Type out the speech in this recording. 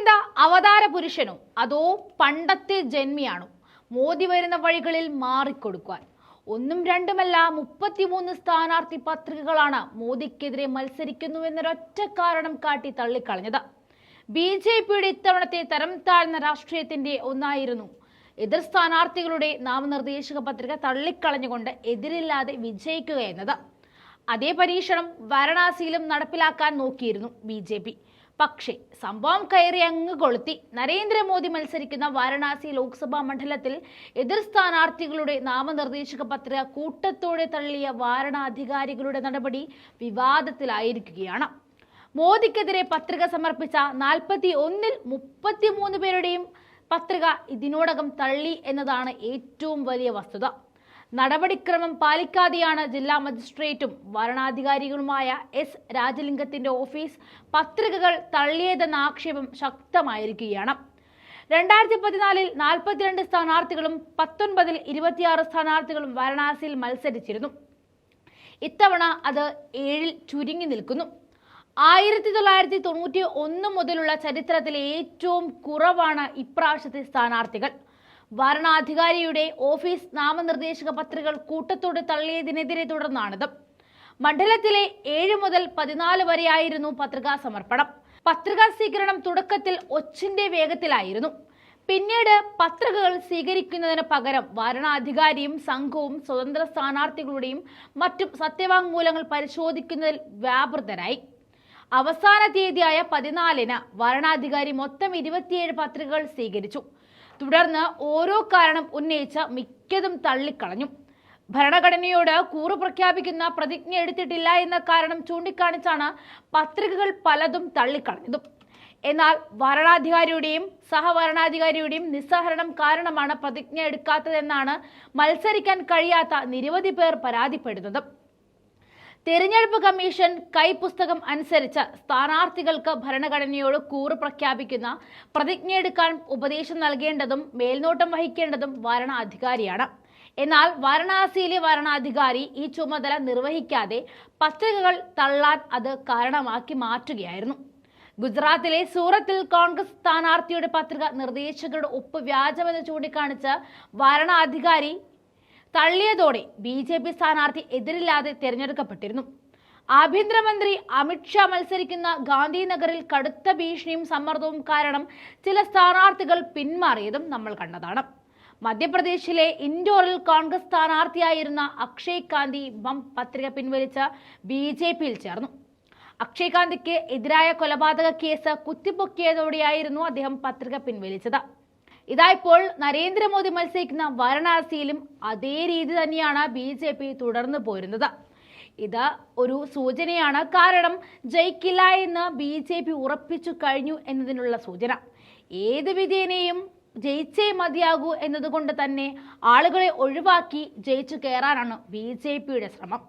എന്താ അവതാര പുരുഷനോ. അതോ പണ്ടത്തെ ജന്മിയാണോ. മോദി വരുന്ന വഴികളിൽ മാറിക്കൊടുക്കുവാൻ. ഒന്നും രണ്ടുമല്ല മുപ്പത്തിമൂന്ന് സ്ഥാനാർത്ഥി പത്രികകളാണ് മോദിക്കെതിരെ മത്സരിക്കുന്നു മത്സരിക്കുന്നുവെന്നൊരൊറ്റ കാരണം കാട്ടി തള്ളിക്കളഞ്ഞത്. ബി ജെ പിയുടെ ഇത്തവണത്തെ തരം താഴ്ന്ന രാഷ്ട്രീയത്തിന്റെ ഒന്നായിരുന്നു. എതിർ സ്ഥാനാർത്ഥികളുടെ നാമനിർദ്ദേശക പത്രിക തള്ളിക്കളഞ്ഞുകൊണ്ട് എതിരില്ലാതെ വിജയിക്കുക എന്നത്. അതേ പരീക്ഷണം വാരണാസിയിലും നടപ്പിലാക്കാൻ നോക്കിയിരുന്നു ബി പക്ഷേ സംഭവം കയറി അങ്ങ് കൊളുത്തി. നരേന്ദ്രമോദി മത്സരിക്കുന്ന വാരണാസി ലോക്സഭാ മണ്ഡലത്തിൽ എതിർ സ്ഥാനാർത്ഥികളുടെ നാമനിർദ്ദേശക പത്രിക കൂട്ടത്തോടെ തള്ളിയ വാരണാധികാരികളുടെ നടപടി വിവാദത്തിലായിരിക്കുകയാണ്. മോദിക്കെതിരെ പത്രിക സമർപ്പിച്ച നാൽപ്പത്തി ഒന്നിൽ മുപ്പത്തിമൂന്ന് പേരുടെയും പത്രിക ഇതിനോടകം തള്ളി എന്നതാണ് ഏറ്റവും വലിയ വസ്തുത. നടപടിക്രമം പാലിക്കാതെയാണ് ജില്ലാ മജിസ്ട്രേറ്റും വരണാധികാരികളുമായ എസ് രാജലിംഗത്തിന്റെ ഓഫീസ് പത്രികകൾ തള്ളിയതെന്ന ആക്ഷേപം ശക്തമായിരിക്കുകയാണ്. രണ്ടായിരത്തി പതിനാലിൽ നാൽപ്പത്തിരണ്ട് സ്ഥാനാർത്ഥികളും പത്തൊൻപതിൽ ഇരുപത്തിയാറ് സ്ഥാനാർത്ഥികളും വാരണാസിയിൽ മത്സരിച്ചിരുന്നു. ഇത്തവണ അത് ഏഴിൽ ചുരുങ്ങി നിൽക്കുന്നു. ആയിരത്തി തൊള്ളായിരത്തി തൊണ്ണൂറ്റി ഒന്ന് മുതലുള്ള ചരിത്രത്തിലെ ഏറ്റവും കുറവാണ് ഇപ്രാവശ്യത്തെ സ്ഥാനാർത്ഥികൾ. വരണാധികാരിയുടെ ഓഫീസ് നാമനിർദ്ദേശക പത്രികകൾ കൂട്ടത്തോടെ തള്ളിയതിനെതിരെ തുടർന്നാണിത്. മണ്ഡലത്തിലെ ഏഴ് മുതൽ പതിനാല് വരെയായിരുന്നു പത്രികാ സമർപ്പണം. പത്രികാ സ്വീകരണം തുടക്കത്തിൽ ഒച്ചിന്റെ വേഗത്തിലായിരുന്നു. പിന്നീട് പത്രികകൾ സ്വീകരിക്കുന്നതിന് പകരം വരണാധികാരിയും സംഘവും സ്വതന്ത്ര സ്ഥാനാർത്ഥികളുടെയും മറ്റും സത്യവാങ്മൂലങ്ങൾ പരിശോധിക്കുന്നതിൽ വ്യാപൃതരായി. അവസാന തീയതിയായ പതിനാലിന് വരണാധികാരി മൊത്തം ഇരുപത്തിയേഴ് പത്രികകൾ സ്വീകരിച്ചു. തുടർന്ന് ഓരോ കാരണം ഉന്നയിച്ച മിക്കതും തള്ളിക്കളഞ്ഞു. ഭരണഘടനയോട് കൂറു പ്രഖ്യാപിക്കുന്ന പ്രതിജ്ഞ എടുത്തിട്ടില്ല എന്ന കാരണം ചൂണ്ടിക്കാണിച്ചാണ് പത്രികകൾ പലതും തള്ളിക്കളഞ്ഞതും. എന്നാൽ വരണാധികാരിയുടെയും സഹവരണാധികാരിയുടെയും നിസ്സഹരണം കാരണമാണ് പ്രതിജ്ഞ എടുക്കാത്തതെന്നാണ് മത്സരിക്കാൻ കഴിയാത്ത നിരവധി പേർ പരാതിപ്പെടുന്നത്. തെരഞ്ഞെടുപ്പ് കമ്മീഷൻ കൈപുസ്തകം അനുസരിച്ച് സ്ഥാനാർത്ഥികൾക്ക് ഭരണഘടനയോട് കൂറ് പ്രഖ്യാപിക്കുന്ന പ്രതിജ്ഞയെടുക്കാൻ ഉപദേശം നൽകേണ്ടതും മേൽനോട്ടം വഹിക്കേണ്ടതും വരണാധികാരിയാണ് എന്നാൽ വാരണാസിയിലെ വരണാധികാരി ഈ ചുമതല നിർവഹിക്കാതെ പത്രികകൾ തള്ളാൻ അത് കാരണമാക്കി മാറ്റുകയായിരുന്നു. ഗുജറാത്തിലെ സൂറത്തിൽ കോൺഗ്രസ് സ്ഥാനാർത്ഥിയുടെ പത്രിക നിർദ്ദേശകരുടെ ഒപ്പ് വ്യാജമെന്ന് ചൂണ്ടിക്കാണിച്ച് വരണാധികാരി തള്ളിയതോടെ ബി ജെ പി സ്ഥാനാർത്ഥി എതിരില്ലാതെ തിരഞ്ഞെടുക്കപ്പെട്ടിരുന്നു. ആഭ്യന്തരമന്ത്രി അമിത്ഷാ മത്സരിക്കുന്ന ഗാന്ധിനഗറിൽ കടുത്ത ഭീഷണിയും സമ്മർദ്ദവും കാരണം ചില സ്ഥാനാർത്ഥികൾ പിന്മാറിയതും നമ്മൾ കണ്ടതാണ്. മധ്യപ്രദേശിലെ ഇൻഡോറിൽ കോൺഗ്രസ് സ്ഥാനാർത്ഥിയായിരുന്ന അക്ഷയ് കാന്തി ബം പത്രിക പിൻവലിച്ച് ബി ജെ പിയിൽ ചേർന്നു. അക്ഷയ് കാന്തിക്ക് എതിരായ കൊലപാതക കേസ് കുത്തിപ്പൊക്കിയതോടെയായിരുന്നു അദ്ദേഹം പത്രിക പിൻവലിച്ചത്. ഇതാ ഇപ്പോൾ നരേന്ദ്രമോദി മത്സരിക്കുന്ന വാരണാസിയിലും അതേ രീതി തന്നെയാണ് ബി ജെ പി തുടർന്നു പോരുന്നത്. ഇത് ഒരു സൂചനയാണ്. കാരണം ജയിക്കില്ല എന്ന് ബി ജെ പി ഉറപ്പിച്ചു കഴിഞ്ഞു എന്നതിനുള്ള സൂചന. ഏത് വിധേനയും ജയിച്ചേ മതിയാകൂ എന്നതുകൊണ്ട് തന്നെ ആളുകളെ ഒഴിവാക്കി ജയിച്ചു കയറാനാണ് ബി ജെ പിയുടെ ശ്രമം.